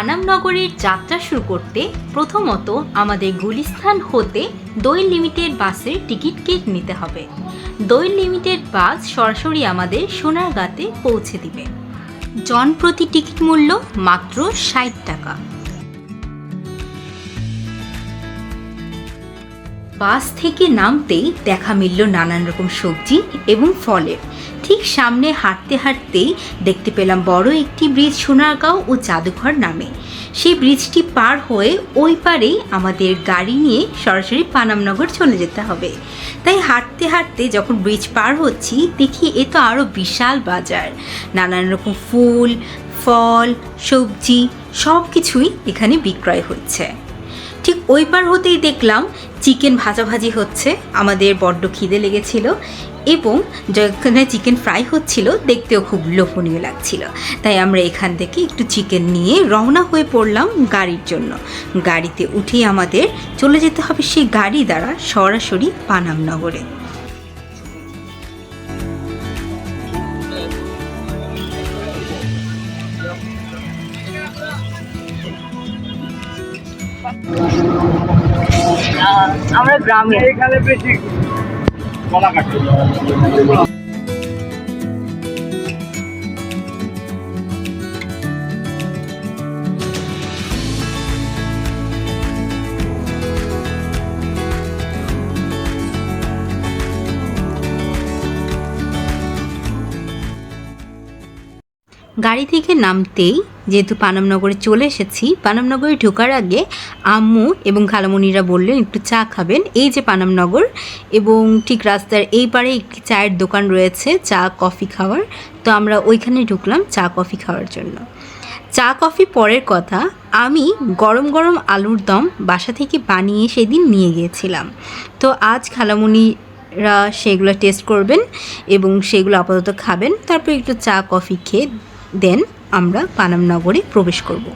পানাম নগরের যাত্রা শুরু করতে প্রথমত আমাদের গুলিস্থান হতে দই লিমিটেড বাসের টিকিট কেটে নিতে হবে। দই লিমিটেড বাস সরাসরি আমাদের সোনারগাঁতে পৌঁছে দিবে। জন প্রতি টিকিট মূল্য মাত্র ষাট টাকা। বাস থেকে নামতেই দেখা মিলল নানান রকম সবজি এবং ফলের। ঠিক সামনে হাঁটতে হাঁটতেই দেখতে পেলাম বড় একটি ব্রিজ সোনারগাঁও ও জাদুঘর নামে। সেই ব্রিজটি পার হয়ে ওই পারেই আমাদের গাড়ি নিয়ে সরাসরি পানামনগর চলে যেতে হবে। তাই হাঁটতে হাঁটতে যখন ব্রিজ পার হচ্ছি, দেখি এ তো আরও বিশাল বাজার। নানান রকম ফুল, ফল, সবজি সব কিছুই এখানে বিক্রয় হচ্ছে। ঠিক ওই পার হতেই দেখলাম চিকেন ভাজাভাজি হচ্ছে, আমাদের বড্ড খিদে লেগেছিল এবং যেখানে চিকেন ফ্রাই হচ্ছিল দেখতেও খুব লোভনীয় লাগছিল। তাই আমরা এখান থেকে একটু চিকেন নিয়ে রওনা হয়ে পড়লাম গাড়ির জন্য। গাড়িতে উঠেই আমাদের চলে যেতে হবে সেই গাড়ি দ্বারা সরাসরি পানামনগরে আমরা গ্রামে। এখানে বেশি কলা কাটে। গাড়ি থেকে নামতেই যেহেতু পানামনগরে চলে এসেছি, পানামনগরে ঢোকার আগে আম্মু এবং খালামণিরা বললেন, একটু চা খাবেন। এই যে পানামনগর এবং ঠিক রাস্তার এই পারে একটি চায়ের দোকান রয়েছে, চা, কফি খাওয়ার। তো আমরা ওইখানে ঢুকলাম চা, কফি খাওয়ার জন্য। চা, কফি পরের কথা, আমি গরম গরম আলুর দম বাসা থেকে বানিয়ে সেদিন নিয়ে গিয়েছিলাম। তো আজ খালামণিরা সেগুলো টেস্ট করবেন এবং সেগুলো আপাতত খাবেন। তারপর একটু চা, কফি খেয়ে দেন। আমরা পানাম নগরে প্রবেশ করব।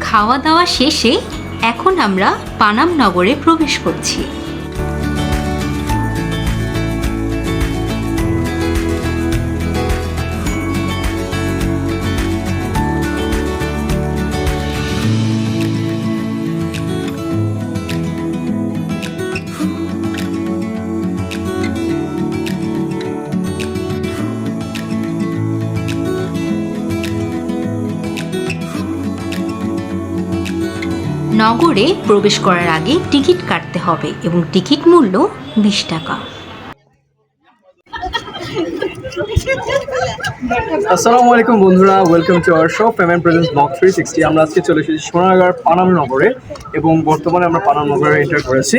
খাওয়া দাওয়া শেষে এখন আমরা পানাম নগরে প্রবেশ করছি। নগরে প্রবেশ করার আগে টিকিট কাটতে হবে এবং টিকিট মূল্য বিশ টাকা। আসসালামু আলাইকুম বন্ধুরা welcome to our shop payment presence block three sixty আমরা আজকে চলে এসেছি সোনারগাঁর পানাম নগরে এবং বর্তমানে আমরা পানাম নগরে এন্টার করেছি।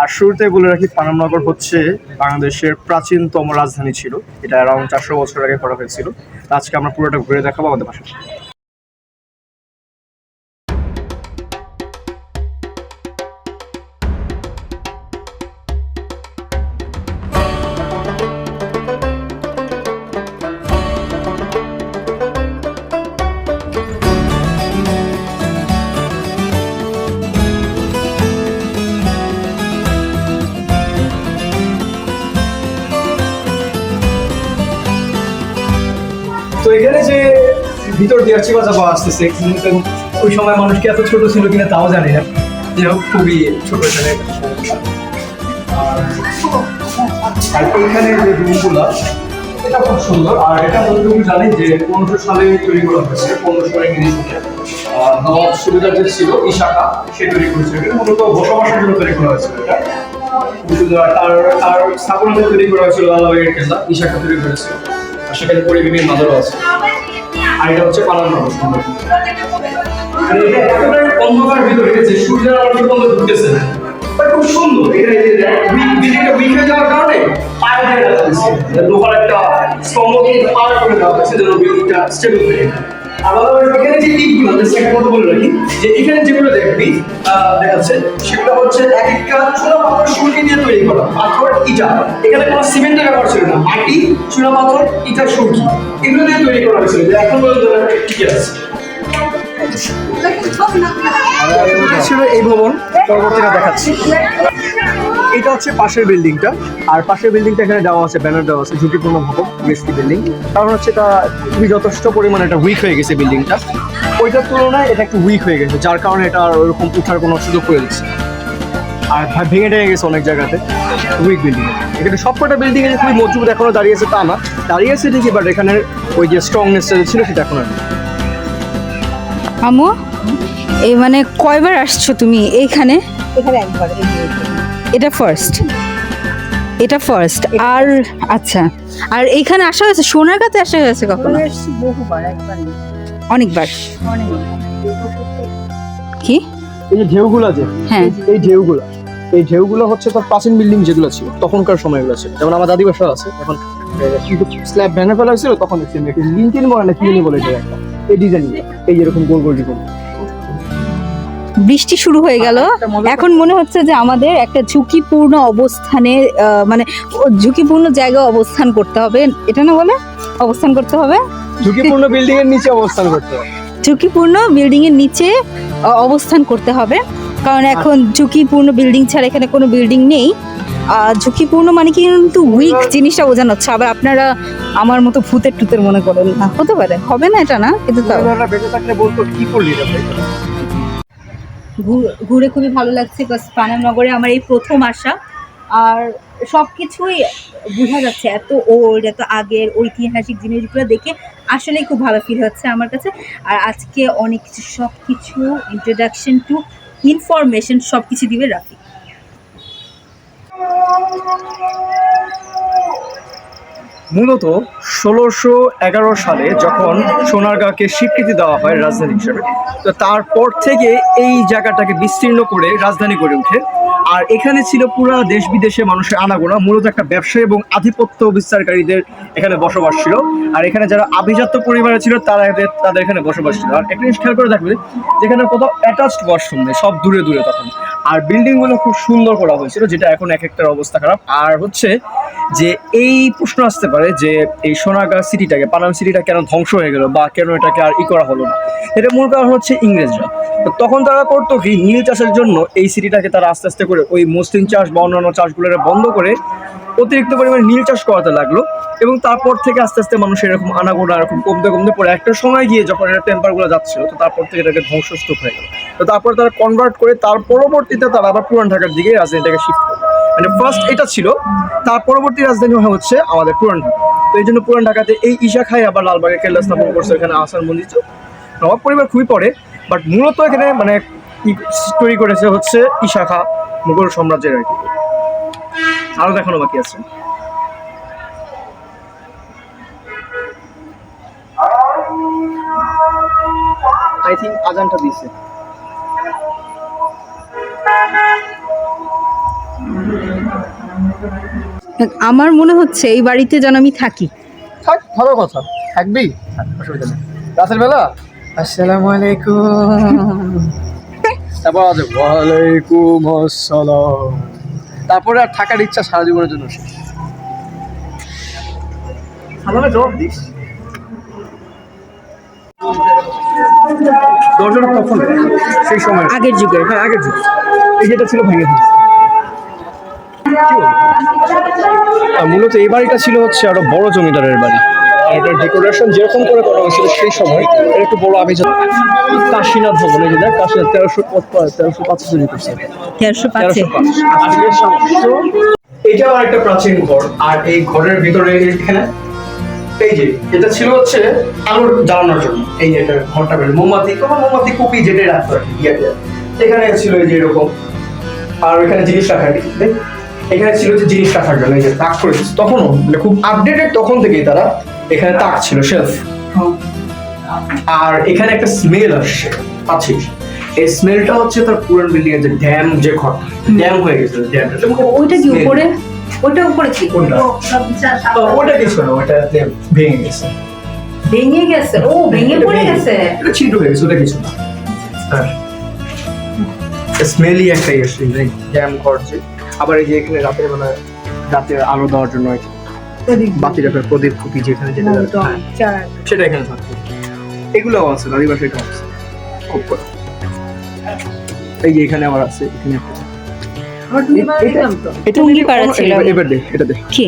আর শুরুতে বলে রাখি, পানাম নগর হচ্ছে বাংলাদেশের প্রাচীনতম রাজধানী ছিল। এটা অ্যারাউন্ড চারশো বছর আগে করা হয়েছিল। আজকে আমরা পুরোটা ঘুরে দেখাবো আমাদের পাশে। দিয়ে চিবাচা পাওয়া আসতেছে। কিন্তু ওই সময় মানুষ কি এত ছোট ছিল কিনা তাও জানি না। যে হোক, খুবই ছোট এখানে। আর আর এখানে যে রুমগুলো, এটা খুব সুন্দর। আর এটা যতটুকু জানি যে পনেরোশো সালে তৈরি করা হয়েছে, পনেরোশো ইংরেজি নবাব সুবিধার যে ছিল ইশাকা সে তৈরি করেছিল এটা মূলত বসবাসের জন্য তৈরি করা হয়েছিল এটা। তার তার তৈরি করা হয়েছিল লালাবাগের কেল্লা ইশাকা তৈরি করেছিল আর সেখানে পরিবেশের মাদারও আছে। আর হচ্ছে পালান সম্ভব মানে এটা এতটাই অন্ধকার ভিতরে যে সূর্যের আলো পর্যন্ত ঢুকতেছে না। খুব সুন্দর, এটা এই যে বিল্ডিংটা উইক হয়ে যাওয়ার কারণে পায়ে দিয়ে রাখা হয়েছে একটা স্তম্ভ দিয়ে পার করে দেওয়া হয়েছে যেন বিল্ডিংটা স্টেবল থাকে আলাদা এখানে যে জাস্ট একটা কথা বলে রাখি যে এখানে যেগুলো দেখবি দেখাচ্ছে সেগুলো হচ্ছে এক একটা চুনা পাথর সুরকি দিয়ে তৈরি করা পাথর ইটা। এখানে কোনো সিমেন্টের ব্যবহার ছিল না মাটি চুনা পাথর ইটা সুরকি। এগুলো দিয়ে তৈরি করা হয়েছিল এখন পর্যন্ত টিকে আছে। ছিল এই ভবন পরবর্তীতে দেখাচ্ছি। এটা হচ্ছে পাশের বিল্ডিংটা। আর পাশের বিল্ডিংটা এখানে দেওয়া আছে ব্যানার দেওয়া আছে ঝুঁকিপূর্ণ ভবন বিএসপি বিল্ডিং কারণ হচ্ছে এটা খুবই যথেষ্ট পরিমাণে এটা উইক হয়ে গেছে বিল্ডিংটা। ওইটার তুলনায় এটা একটু উইক হয়ে গেছে যার কারণে এটা আর ওরকম উঠার কোনো সুযোগ করে দিচ্ছে আর ভেঙে টেঙে গেছে অনেক জায়গাতে উইক বিল্ডিং এখানে সবকটা বিল্ডিং এ খুবই মজবুত এখনও দাঁড়িয়ে আছে তা না। দাঁড়িয়ে আছে ঠিকই বাট এখানে ওই যে স্ট্রংনেসটা ছিল সেটা এখন আর নেই। আমু এই মানে কয়বার আসছো তুমি এইখানে? এখানে একবার এই যে এখানে। এটা ফার্স্ট এটা ফার্স্ট আর আচ্ছা। আর এইখানে আসা হয়েছে? সোনার সোনারগাঁতে আসা হয়েছে কখনো? বহুবার একবার। অনেকবার। কি? এই যে ঢেউগুলো আছে হ্যাঁ। এই ঢেউগুলো এই ঢেউগুলো হচ্ছে তার প্রাচীন বিল্ডিং যেগুলো ছিল তখনকার সময়গুলো ছিল। যেমন আমার দাদি বাসা আছে এখন কিন্তু স্ল্যাব ভেঙে ফেলা হয়েছিল তখন লিঙ্কিন বলে না কি বলে এটা একটা। এই ডিজাইন এই যেরকম গোল গোল ডিজাইন বৃষ্টি শুরু হয়ে গেল। এখন মনে হচ্ছে যে আমাদের একটা ঝুঁকিপূর্ণ অবস্থানে মানে ঝুঁকিপূর্ণ জায়গায় অবস্থান করতে হবে। এটা না বলে? অবস্থান করতে হবে? ঝুঁকিপূর্ণ বিল্ডিং এর নিচে অবস্থান করতে হবে। ঝুঁকিপূর্ণ বিল্ডিং এর নিচে অবস্থান করতে হবে। কারণ এখন ঝুঁকিপূর্ণ বিল্ডিং ছাড়া এখানে কোনো বিল্ডিং নেই। আর ঝুঁকিপূর্ণ মানে কি কিন্তু উইক জিনিসটা বোঝানো হচ্ছে। আবার আপনারা আমার মতো ভূতের টুতের মনে করেন না। হতে পারে। হবে না এটা না? কিন্তু তাও। বেঁচে থাকলে বলতো কি করলি ঘুরে খুবই ভালো লাগছে বাস পানামনগরে আমার এই প্রথম আসা। আর সব কিছুই বোঝা যাচ্ছে, এত ওল্ড এত আগের ঐতিহাসিক জিনিসগুলো দেখে আসলেই খুব ভালো ফিল হচ্ছে আমার কাছে। আর আজকে অনেক কিছু সব কিছু ইন্ট্রোডাকশন টু ইনফরমেশন সব কিছু দিবে রাফি মূলত ষোলোশো এগারো সালে যখন সোনারগাঁকে স্বীকৃতি দেওয়া হয় রাজধানী হিসেবে। তো তারপর থেকে এই জায়গাটাকে বিস্তীর্ণ করে রাজধানী গড়ে ওঠে। আর এখানে ছিল পুরো দেশ বিদেশে মানুষের আনাগোনা, মূলত একটা ব্যবসা এবং আধিপত্য বিস্তারকারীদের এখানে বসবাস ছিল। আর এখানে যারা আভিজাত্য পরিবারে ছিল, তারা তাদের এখানে বসবাস ছিল। আর একটা জিনিস খেয়াল করে দেখবে যেখানে কোথাও অ্যাটাচড ওয়াশরুম নেই, সব দূরে দূরে তখন। আর বিল্ডিংগুলো খুব সুন্দর করা হয়েছিল, যেটা এখন এক একটার অবস্থা খারাপ। আর হচ্ছে যে এই প্রশ্ন আসতে পারে যে এই সোনাগাঁ সিটিটাকে পানাম সিটিটা কেন ধ্বংস হয়ে গেল বা কেন এটাকে আর ই করা হলো না? এটা মূল কারণ হচ্ছে ইংরেজরা। তখন তারা করতো কি, নীল চাষের জন্য এই সিটিটাকে তারা আস্তে আস্তে করে ওই মসলিন চাষ বা অন্যান্য চাষগুলো বন্ধ করে অতিরিক্ত পরিমাণে নীল চাষ করাতে লাগল এবং তারপর থেকে আস্তে আস্তে মানুষের এরকম আনাগোনা, এরকম কমতে কমতে পরে একটা সময় গিয়ে যখন এটা টেম্পারগুলো যাচ্ছিল, তো তারপর থেকে এটাকে ধ্বংসস্তূপ হয়ে গেল। তো তারপর তারা কনভার্ট করে তার পরবর্তীতে তারা আবার পুরান ঢাকার দিকে রাজধানীটাকে শিফট করে। মানে ফার্স্ট এটা ছিল, তার পরবর্তী রাজধানী হচ্ছে আমাদের পুরান ঢাকা। তো এই জন্য পুরান ঢাকাতে এই ঈশা খাই আবার লালবাগে কেল্লা স্থাপন করছে, এখানে আসার মন্দির নবাব পরিবার খুবই পড়ে বাট মূলত এখানে মানে তৈরি করেছে হচ্ছে ঈশা খা। মুঘল সাম্রাজ্যের আর কি। আরও দেখানো বাকি আছে। আই থিঙ্ক আজানটা দিয়েছে। আমার মনে হচ্ছে এই বাড়িতে যেন আমি থাকি। থাক ভালো কথা। থাকবি? অসুবিধা নেই। রাতের বেলা? আসসালামু আলাইকুম। তারপর আছে ওয়ালাইকুম আসসালাম তারপরে আর থাকার ইচ্ছা সারা জীবনের জন্য শেষ। সালামে জবাব দিস। দরজাটা কখন সেই সময়। আগের যুগের হ্যাঁ আগের যুগ। এই যেটা ছিল ভেঙে মূলত এই বাড়িটা ছিল হচ্ছে আরও বড় জমিদারের বাড়ি। এটার ডেকোরেশন যেরকম করে করা হয়েছিল সেই সময় এটা একটু বড় আভিজাত কাশীনাথ ভবন এই যে কাশীনাথ তেরোশো তেরোশো পাঁচ তৈরি করছে। তেরোশো পাঁচে। তেরোশো পাঁচ। আজকে সাতশো। এটা আমার একটা প্রাচীন ঘর। আর এই ঘরের ভিতরে এখানে এই যে এটা ছিল হচ্ছে আলোর জ্বালানোর জন্য। এই যে এটা ঘরটা বের মোমবাতি কোনো মোমবাতি কুপি যেটা রাখতো আর কি এখানে ছিল এই যে এরকম আর এখানে জিনিস রাখার এখানে ছিল যে জিনিস রাখার জন্য এই যে করে তখনও মানে খুব আপডেটেড তখন থেকেই তারা এখানে তাক ছিল শেলফ আর এখানে একটা স্মেল আসছে পাচ্ছিস? এই স্মেলটা হচ্ছে তার পুরান বিল্ডিং এর যে ড্যাম যে ঘর। ড্যাম হয়ে গেছে ওইটা কি উপরে? ওইটা উপরে ওটা। কিছু না ওটা ভেঙে গেছে। ভেঙে গেছে? ও ভেঙে পড়ে গেছে? এটা ছিদ্র হয়ে গেছে ওটা কিছু না। স্মেলি একটা এসছে ড্যাম করছে আবার এই যে এখানে রাতের বেলা রাতের আলো দেওয়ার জন্য বাতি রাখার প্রদীপ কুপি যেখানে যেটা সেটা এখানে থাকতো এগুলো আছে আদিবাসী এখানে আছে খুব এই যে এখানে আবার আছে এখানে একটা। এবার- দে এটা দে। কি?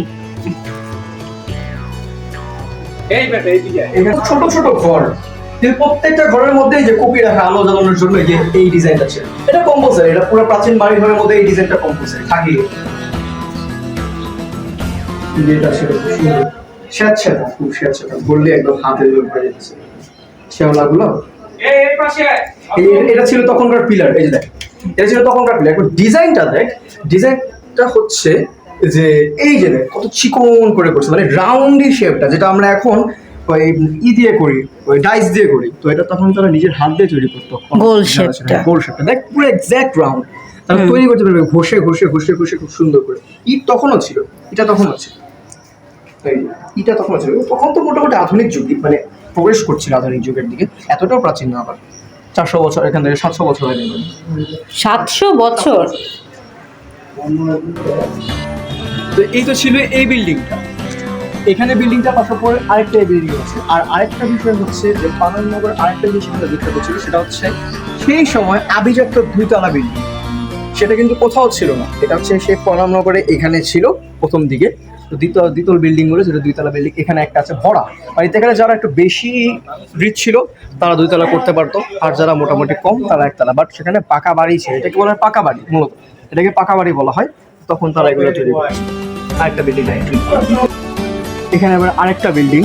ছোট ছোট ঘর। প্রত্যেকটা ঘরের মধ্যে যে কপি রাখা আলো জ্বালানোর জন্য এই যে এই ডিজাইনটা ছিল। এটা কম্পোজার এটা পুরো প্রাচীন বাড়ি ঘরের মধ্যে এই ডিজাইনটা কম্পোজার থাকি যেটা ছিল খুব সুন্দর। স্যাঁতস্যাঁতা খুব স্যাঁতস্যাঁতা বললে একদম হাতে জোর করে যাচ্ছে। শ্যাওলাগুলো? এই- এটা ছিল তখনকার পিলার। এই যে দেখ এটা ছিল তখনকার পিলার। এখন ডিজাইনটা দেখ ডিজাইনটা হচ্ছে যে এই যে দেখ কত চিকন করে করছে। মানে রাউন্ডি শেপটা যেটা আমরা এখন ওই ই দিয়ে করি ওই ডাইস দিয়ে করি। তো এটা তখন তারা নিজের হাত দিয়ে তৈরি করতো। গোল শেপটা। গোল শেপটা। দেখ পুরো এক্স্যাক্ট রাউন্ড তারা তৈরি করতে পারবে। ঘষে ঘষে ঘষে ঘষে খুব সুন্দর করে। ইট তখনও ছিল। এটা তখনও ছিল। এটা তখনও ছিল তখন তো মোটামুটি আধুনিক যুগ মানে প্রবেশ করছিল আধুনিক যুগের দিকে এতটাও প্রাচীন না আবার। চারশো বছর এখান থেকে সাতশো বছর আগে সাতশো বছর? তো এই তো ছিল এই বিল্ডিংটা। এখানে বিল্ডিংটা পাশার পরে আরেকটা বিল্ডিং আছে। আর আরেকটা বিষয় হচ্ছে যে পানামনগর আরেকটা জিনিস আমাদের বিখ্যাত ছিল সেটা হচ্ছে সেই সময় আভিজাত্য দুইতলা বিল্ডিং। সেটা কিন্তু কোথাও ছিল না। এটা হচ্ছে সে পানামনগরে এখানে ছিল প্রথম দিকে। তো দ্বিতল দ্বিতল বিল্ডিংগুলো যেটা দুইতলা বিল্ডিং এখানে একটা আছে ভরা। মানে এখানে যারা একটু বেশি রিচ ছিল, তারা দুইতলা করতে পারতো। আর যারা মোটামুটি কম, তারা একতলা। বাট সেখানে পাকা বাড়ি ছিল। এটাকে বলা হয় পাকা বাড়ি, মূলত। এটাকে পাকা বাড়ি বলা হয়। তখন তারা এগুলো তৈরি করে। আরেকটা বিল্ডিং এখানে আবার আরেকটা বিল্ডিং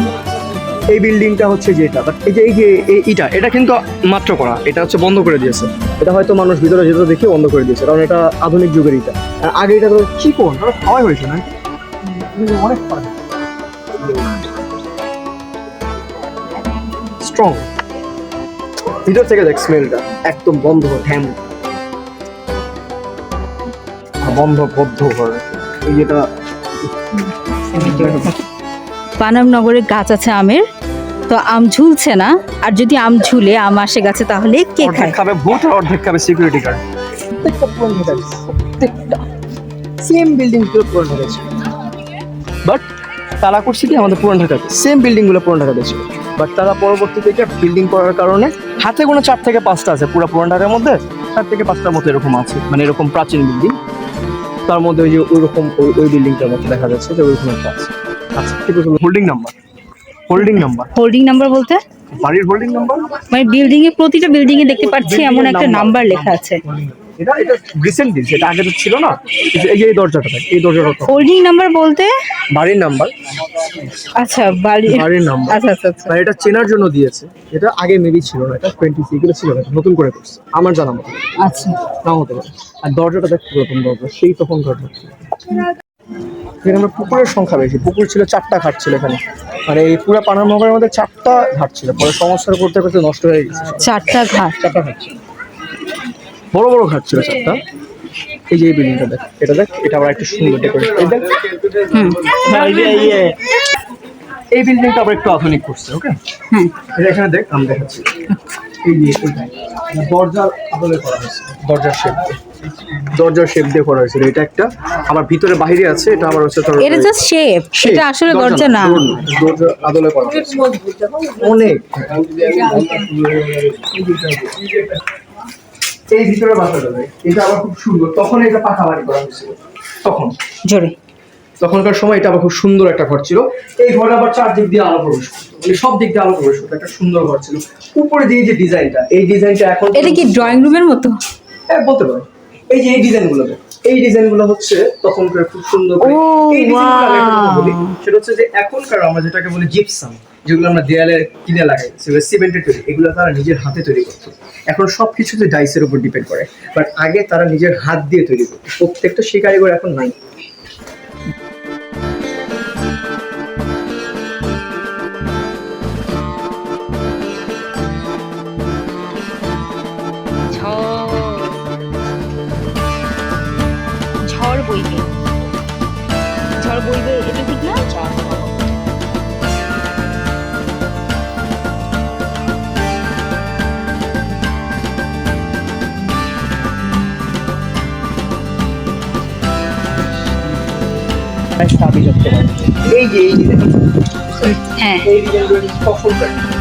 এই বিল্ডিংটা হচ্ছে যেটা বাট এই যে এই যে, এই ইটা, এটা কিন্তু মাত্র করা। এটা হচ্ছে বন্ধ করে দিয়েছে। এটা হয়তো মানুষ ভিতরে যেতে দেখে বন্ধ করে দিয়েছে, কারণ এটা আধুনিক যুগের ইটা। আর আগে এটা তো চিকন খাওয়াই হয়েছে, না? অনেক স্ট্রং ভিতর থেকে দেখ স্মেলটা একদম বন্ধ ঢ্যাম। বন্ধ বদ্ধ ঘর। এই যেটা পানাম নগরে গাছ আছে আমের তো আম ঝুলছে না। আর যদি আম ঝুলে আম আসে গাছে তাহলে কে খায়? খাবে ভোট আর অর্ধেক খাবে সিকিউরিটি গার্ড সেম বিল্ডিংগুলো পুরন ঢাকা বাট তারা করছে কি? আমাদের পুরন ঢাকাতে সেম বিল্ডিংগুলো পুরন ঢাকাতে ছিল। বাট তারা পরবর্তীতে এটা বিল্ডিং করার কারণে হাতে কোনো চার থেকে পাঁচটা আছে পুরো পুরন ঢাকার মধ্যে চার থেকে পাঁচটার মতো এরকম আছে। মানে এরকম প্রাচীন বিল্ডিং তার মধ্যে ওই যে ওইরকম ওই ওই বিল্ডিংটার মধ্যে দেখা যাচ্ছে যে ওইরকম একটা আছে। আচ্ছা ঠিক আছে holding number holding number holding number বলতে? বাড়ির হোল্ডিং নাম্বার মানে বিল্ডিং এ প্রতিটা বিল্ডিং এ দেখতে পাচ্ছি এমন একটা নাম্বার লেখা আছে। এটা এটা রিসেন্ট দিয়েছে এটা আগে তো ছিল না? এই যে- এই দরজাটা এই দরজাটা হোল্ডিং নাম্বার বলতে? বাড়ির নাম্বার আচ্ছা বাড়ি বাড়ির নাম্বার আচ্ছা আচ্ছা আচ্ছা। মানে এটা চেনার জন্য দিয়েছে। এটা আগে মেবি ছিল না এটা টোয়েন্টি সিক্সে ছিল না নতুন করে করছে। আমার জানা মতো। আচ্ছা। নাও হতে পারে। আর দরজাটা দেখ পুরাতন দরজা সেই তখন দরজা। এখানে আমরা পুকুরের সংখ্যা বেশি। পুকুর ছিল চারটা ঘাট ছিল এখানে। মানে এই পুরো পানামগরের মধ্যে চারটা ঘাট ছিল। পরে সংস্কার করতে করতে নষ্ট হয়ে গেছে। চারটা ঘাট। চারটা ঘাট ছিল। বড় বড় ঘাট ছিল চারটা। এই যে এই বিল্ডিংটা দেখ। এটা দেখ এটা আবার একটু সুন্দর ডেকোরেট এই দেখ। এই বিল্ডিংটা আবার একটু আধুনিক করছে ওকে হুম। এটা এখানে দেখ আমি দেখাচ্ছি। এই যে এইটা দরজার আদলে করা হয়েছে। দরজার শেপ দরজার শেপ দিয়ে করা হয়েছে এটা একটা আবার ভিতরে বাইরে আছে এটা আবার হচ্ছে তোর এটা জাস্ট শেপ এটা আসলে দরজা না। আদলে করা হয়েছে। অনেক। এই ভিতরে বাসাটা দেখ এটা আবার খুব সুন্দর। তখন এটা পাকা বাড়ি করা হয়েছিল। তখন। জোরে। তখনকার সময় এটা আবার খুব সুন্দর একটা ঘর ছিল। এই ঘরে আবার চারদিক দিয়ে আলো প্রবেশ করতো মানে সব দিক দিয়ে আলো প্রবেশ করতো একটা সুন্দর ঘর ছিল। উপরে দিয়ে যে ডিজাইনটা এই ডিজাইনটা এখন এটা কি ড্রয়িং রুমের মতো? হ্যাঁ বলতে পারো এই যে এই ডিজাইনগুলো এই ডিজাইনগুলো হচ্ছে তখনকার খুব সুন্দর করে এই ডিজাইনগুলো সেটা হচ্ছে যে এখনকার আমরা যেটাকে বলি জিপসাম যেগুলো আমরা দেয়ালে কিনে লাগাই সেগুলো সিমেন্টের তৈরি। এগুলো তারা নিজের হাতে তৈরি করতো। এখন সব কিছুতে ডাইসের উপর ডিপেন্ড করে। বাট আগে তারা নিজের হাত দিয়ে তৈরি করতো। প্রত্যেকটা সেই কারিগর এখন নাই। বইবে ঝড় বইবে এটা ঠিক না? বাড়ি। এই যে এই ডিজাইন হ্যাঁ। এই ডিজাইনগুলো কিন্তু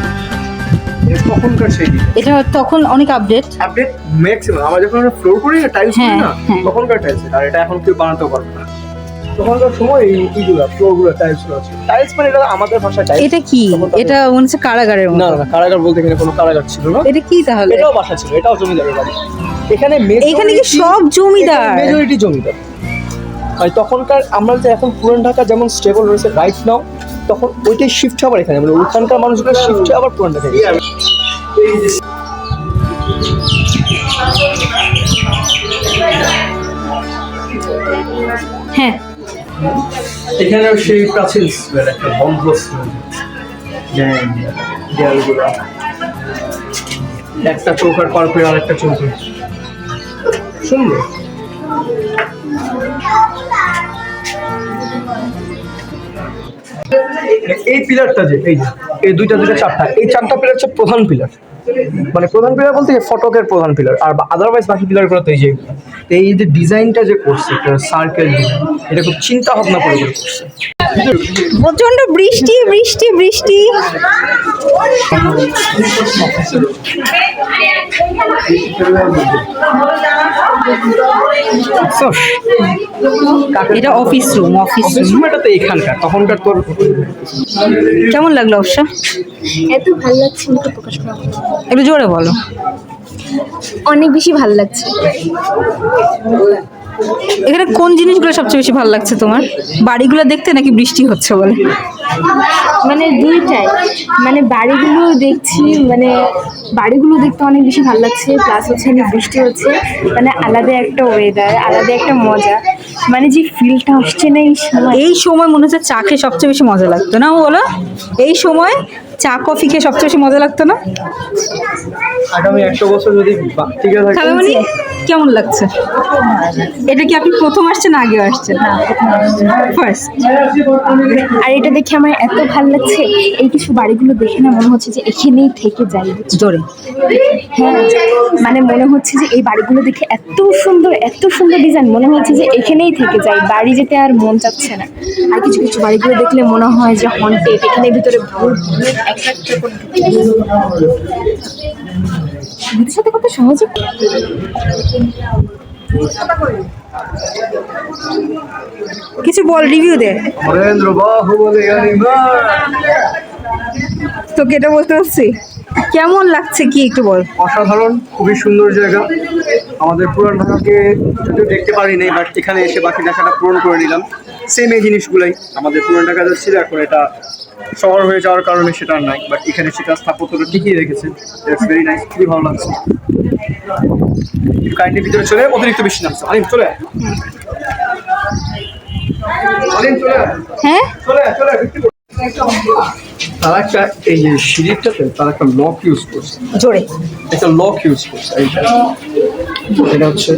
তখনকার তখনকার সেই এটা তখন অনেক আপডেট আপডেট ম্যাক্সিমাম আমরা যখন ফ্লোর করি না টাইলস করি হ্যাঁ, না হ্যাঁ। তখনকার টাইলস আর এটা এখন কেউ বানাতেও পারবে না। তখনকার সময় এই এইগুলো ফ্লোরগুলো টাইলস আছে টাইলস মানে এটা আমাদের ভাষায় টাইলস এটা কি? এটা মনে হচ্ছে কারাগারের না না কারাগার বলতে এখানে কোনো কারাগার ছিল না। এটা কি তাহলে? এটাও বাসা ছিল এটাও জমিদারের বাড়ি। এখানে এখানে কি সব জমিদার? মেজরিটি জমিদার। আর তখনকার আমরা যে এখন পুরান ঢাকা যেমন স্টেবল রয়েছে রাইট নাও তখন ওইটাই শিফট আবার এখানে মানে ওইখানকার মানুষগুলো শিফট আবার পুরান ঢাকা হ্যাঁ। এখানেও সেই প্রাচীন একটা বন্ধ দেয়ালগুলো। একটা চৌকার পার করে আরেকটা চৌকা সুন্দর। এই পিলারটা যে এই এই দুইটা দুইটা চারটা এই চারটা পিলার হচ্ছে প্রধান পিলার মানে প্রধান পিলার বলতে কি ফটকের প্রধান পিলার আর আদারওয়াইজ বাকি পিলারগুলো তো এই যে এই যে ডিজাইনটা যে করছে সার্কেল এটা খুব চিন্তা ভাবনা করে করে করছে প্রচণ্ড বৃষ্টি বৃষ্টি বৃষ্টি? এটা অফিস রুম অফিস রুম এটা তো এখানকার তখনকার তোর কেমন লাগল অবশ্য এত ভালো লাগছে প্রকাশ করা। একটু জোরে বলো। অনেক বেশি ভালো লাগছে। এখানে কোন জিনিসগুলো সবচেয়ে বেশি ভালো লাগছে তোমার? বাড়িগুলো দেখতে নাকি বৃষ্টি হচ্ছে বলে? মানে দুইটাই। মানে বাড়িগুলো দেখছি মানে বাড়িগুলো দেখতে অনেক বেশি ভালো লাগছে প্লাস হচ্ছে অনেক বৃষ্টি হচ্ছে। মানে আলাদা একটা ওয়েদার আলাদা একটা মজা। মানে যে ফিলটা আসছে না এই সময়। এই সময় মনে হচ্ছে চা খেয়ে সবচেয়ে বেশি মজা লাগতো না বলো? এই সময় চা কফি খেয়ে সবচেয়ে বেশি মজা লাগতো না? আগামী একশো বছর যদি টিকে থাকে খালামণি কেমন লাগছে? এটা কি আপনি প্রথম আসছেন আগে আসছেন? ফার্স্ট আর এটা দেখে আমার এত ভালো লাগছে এই কিছু বাড়িগুলো দেখে না মনে হচ্ছে যে এখানেই থেকে যাই। জোরে। হ্যাঁ মানে মনে হচ্ছে যে এই বাড়িগুলো দেখে এত সুন্দর এত সুন্দর ডিজাইন মনে হচ্ছে যে এখানেই থেকে যাই বাড়ি যেতে আর মন চাচ্ছে না। আর কিছু কিছু বাড়িগুলো দেখলে মনে হয় যে হন্টেড এখানে ভিতরে ভূত। সাথে কত সহজে কিছু বল রিভিউ দে তোকে এটা বলতে পারছি কেমন লাগছে কি একটু বল? অসাধারণ খুবই সুন্দর জায়গা। আমাদের পুরান ঢাকাকে যদিও দেখতে পারি নাই বাট এখানে এসে বাকি ঢাকাটা পূরণ করে নিলাম। সেম এই জিনিসগুলাই আমাদের পুরান ঢাকা যা ছিল এখন এটা শহর হয়ে যাওয়ার কারণে সেটা আর নাই বাট এখানে সেটা স্থাপত্যটা টিকিয়ে রেখেছে। ভেরি নাইস খুবই ভালো লাগছে। কাইন্ডলি ভিতরে চলে অতিরিক্ত বেশি নামছে। অনিম চলে। হ্যাঁ। তারা একটা এই যে সিঁড়িটাতে তারা একটা লক ইউজ করছে। জোরে। একটা লক ইউজ করছে এটা হচ্ছে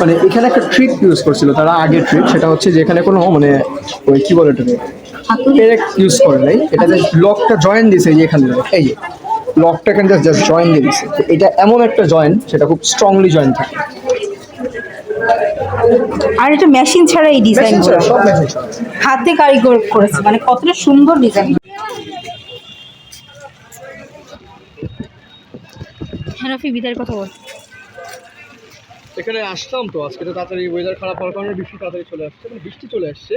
মানে এখানে একটা ট্রিক ইউজ করছিল তারা আগের ট্রিক সেটা হচ্ছে যে এখানে কোনো মানে ওই কি বলে এটাকে পেরেক ইউজ করে নাই। এটা যে লকটা জয়েন দিছে এই যে এখানে। এই যে লকটা এখানে জাস্ট জয়েন দিয়ে দিছে। তো এটা এমন একটা জয়েন সেটা খুব স্ট্রংলি জয়েন থাকে। আর এটা মেশিন ছাড়া এই ডিজাইন হাতে কারিগর করেছে মানে কতটা সুন্দর ডিজাইন হ্যাঁ রফি বিদায়ের কথা বল। এখানে আসলাম তো আজকে তো তাড়াতাড়ি ওয়েদার খারাপ হওয়ার কারণে বৃষ্টি তাড়াতাড়ি চলে আসছে মানে বৃষ্টি চলে আসছে।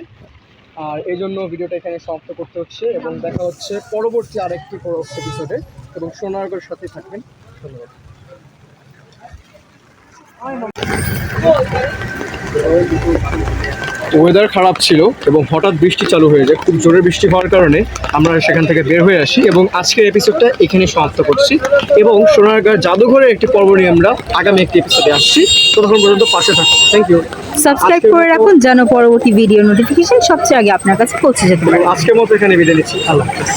আর এই জন্য ভিডিওটা এখানে সমাপ্ত করতে হচ্ছে এবং দেখা হচ্ছে পরবর্তী আরেকটি এপিসোডে এবং সোনারগড়ের সাথে থাকবেন। ধন্যবাদ। ওয়েদার খারাপ ছিল এবং হঠাৎ বৃষ্টি চালু হয়ে যায়। খুব জোরে বৃষ্টি হওয়ার কারণে আমরা সেখান থেকে বের হয়ে আসি এবং আজকের এপিসোডটা এখানে সমাপ্ত করছি। এবং সোনারগাঁ জাদুঘরের একটি পর্ব নিয়ে আমরা আগামী একটি এপিসোডে আসছি। ততক্ষণ পর্যন্ত পাশে থাকুন। থ্যাংক ইউ সাবস্ক্রাইব করে রাখুন যেন পরবর্তী ভিডিও নোটিফিকেশন সবচেয়ে আগে আপনার কাছে পৌঁছে যেতে পারে। আজকের মতো এখানে বিদায় নিচ্ছি। আল্লাহ হাফেজ।